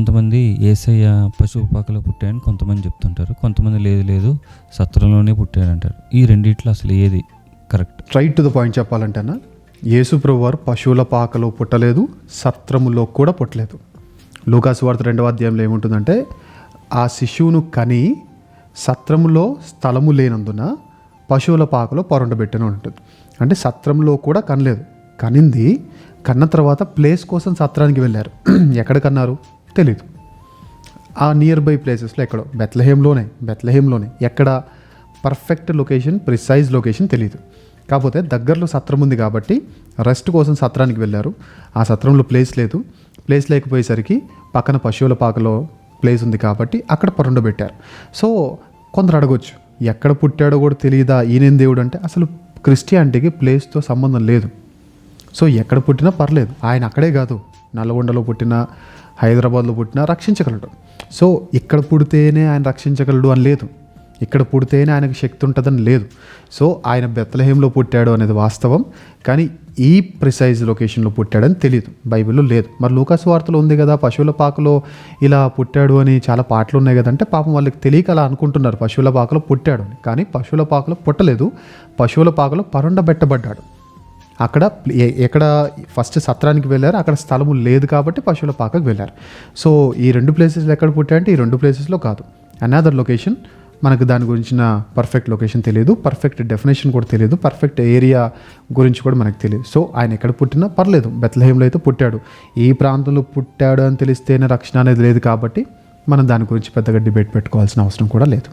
కొంతమంది ఏసయ్య పశువు పాకలో పుట్టాయని కొంతమంది చెప్తుంటారు. కొంతమంది లేదు లేదు సత్రంలోనే పుట్టాడంటారు. ఈ రెండిట్లో అసలు ఏది correct? Straight to the point చెప్పాలంటేనా? Yesu ప్రభు వారు పశువుల పాకలో పుట్టలేదు సత్రములో కూడా పుట్టలేదు. లూకాసు వార్త రెండవ అధ్యాయంలో ఏముంటుందంటే ఆ శిశువును కని సత్రములో స్థలము లేనందున పశువుల పాకలో పొరండబెట్టని ఉంటుంది అంటే సత్రంలో కూడా కనలేదు. కనింది కన్న తర్వాత ప్లేస్ కోసం సత్రానికి వెళ్ళారు. ఎక్కడ కన్నారు? తెలీదు. ఆ నియర్ బై ప్లేసెస్లో ఎక్కడో బెత్లహేమ్లోనే బెత్లహేమ్లోనే ఎక్కడ పర్ఫెక్ట్ లొకేషన్ ప్రిసైజ్ లొకేషన్ తెలియదు కాకపోతే దగ్గరలో సత్రం ఉంది కాబట్టి రెస్ట్ కోసం సత్రానికి వెళ్ళారు. ఆ సత్రంలో ప్లేస్ లేదు. ప్లేస్ లేకపోయేసరికి పక్కన పశువుల పాకలో ప్లేస్ ఉంది కాబట్టి అక్కడ పెట్టారు. సో కొందరు అడగొచ్చు ఎక్కడ పుట్టాడో కూడా తెలియదా ఈయనేం దేవుడు అంటే అసలు క్రిస్టియానిటీకి ప్లేస్తో సంబంధం లేదు. సో ఎక్కడ పుట్టినా పర్లేదు. ఆయన అక్కడే కాదు. నల్గొండలో పుట్టినా హైదరాబాద్లో పుట్టినా రక్షించగలడు. సో ఇక్కడ పుడితేనే ఆయన రక్షించగలడు అని లేదు. ఇక్కడ పుడితేనే ఆయనకు శక్తి ఉంటుందని లేదు. సో ఆయన బెత్తలహేంలో పుట్టాడు అనేది వాస్తవం. కానీ ఈ ప్రిసైజ్ లొకేషన్లో పుట్టాడని తెలియదు బైబిల్లో లేదు. మరి లూకాసు వార్తలో ఉంది కదా పశువుల పాకలో ఇలా పుట్టాడు అని చాలా పాటలు ఉన్నాయి కదంటే పాపం వాళ్ళకి తెలియక అలా అనుకుంటున్నారు. పశువుల పాకలో పుట్టాడు అని. కానీ పశువుల పాకలో పుట్టలేదు. పశువుల పాకలో పరుండబెట్టబడ్డాడు. అక్కడ ఎక్కడ ఫస్ట్ సత్రానికి వెళ్ళారు అక్కడ స్థలము లేదు కాబట్టి పశువుల పాకకు వెళ్ళారు. సో ఈ రెండు ప్లేసెస్లో ఎక్కడ పుట్టాయంటే ఈ రెండు ప్లేసెస్లో కాదు. అనదర్ లొకేషన్ మనకు దాని గురించిన పర్ఫెక్ట్ లొకేషన్ తెలియదు. పర్ఫెక్ట్ డెఫినేషన్ కూడా తెలియదు. పర్ఫెక్ట్ ఏరియా గురించి కూడా మనకు తెలియదు. సో ఆయన ఎక్కడ పుట్టినా పర్లేదు. బెత్లహేంలో అయితే పుట్టాడు. ఈ ప్రాంతంలో పుట్టాడు అని తెలిస్తేనే రక్షణ అనేది లేదు కాబట్టి మనం దాని గురించి పెద్దగా డిబేట్ పెట్టుకోవాల్సిన అవసరం కూడా లేదు.